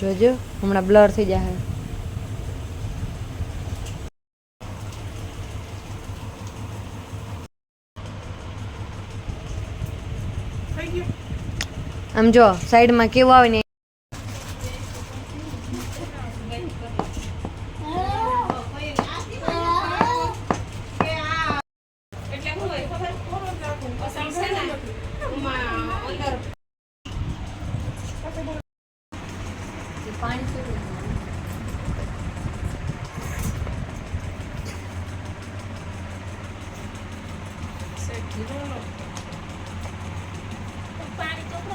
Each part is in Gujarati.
જોજો હમણાં બ્લર થઈ જશે આમ જો સાઈડમાં કેવું આવે ને Mira, no. El todo no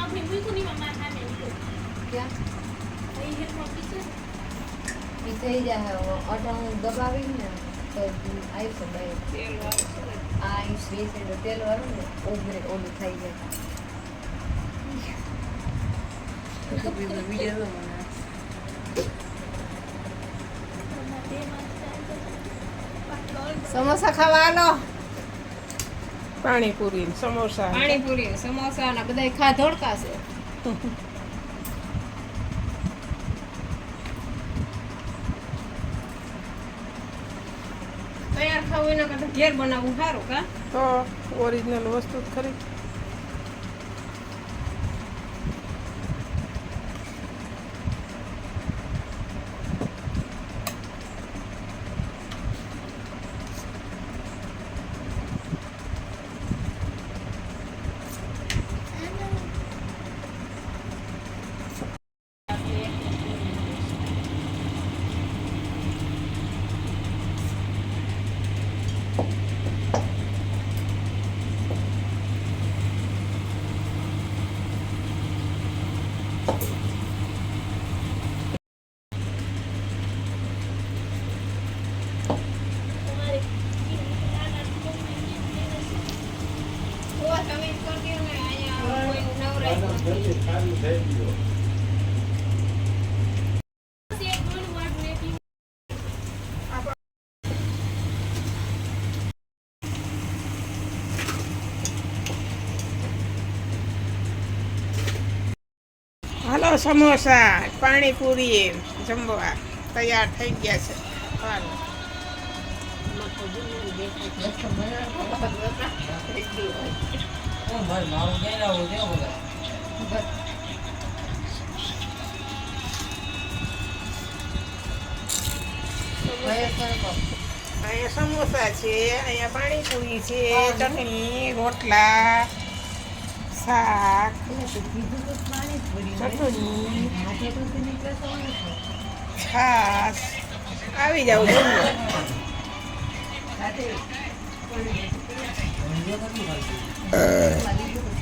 क्या એ થઈ જાય અટાણું દબાવીને તો આવીશું ભાઈ આ આવીશ બેસે તો તેલ વાળું ને ઓગરે ઓલું થઈ જાય બીજા સમોસા ખાવા આલો પાણીપુરી સમોસા પાણીપુરી સમોસા ને બધા ખા ધોળકા છે ખાવું એના કરતાં ઘેર બનાવવું સારું કા તો ઓરિજિનલ વસ્તુ જ ખરી હાલો સમોસા પાણીપુરી જમવા તૈયાર થઈ ગયા છે મારું ક્યાં આવું ત્યાં બધા અહીંયા સમોસા છે અહીંયા પાણીપુરી છે ચટણી રોટલા શાક ચટણી છાસ આવી જાવ સાથે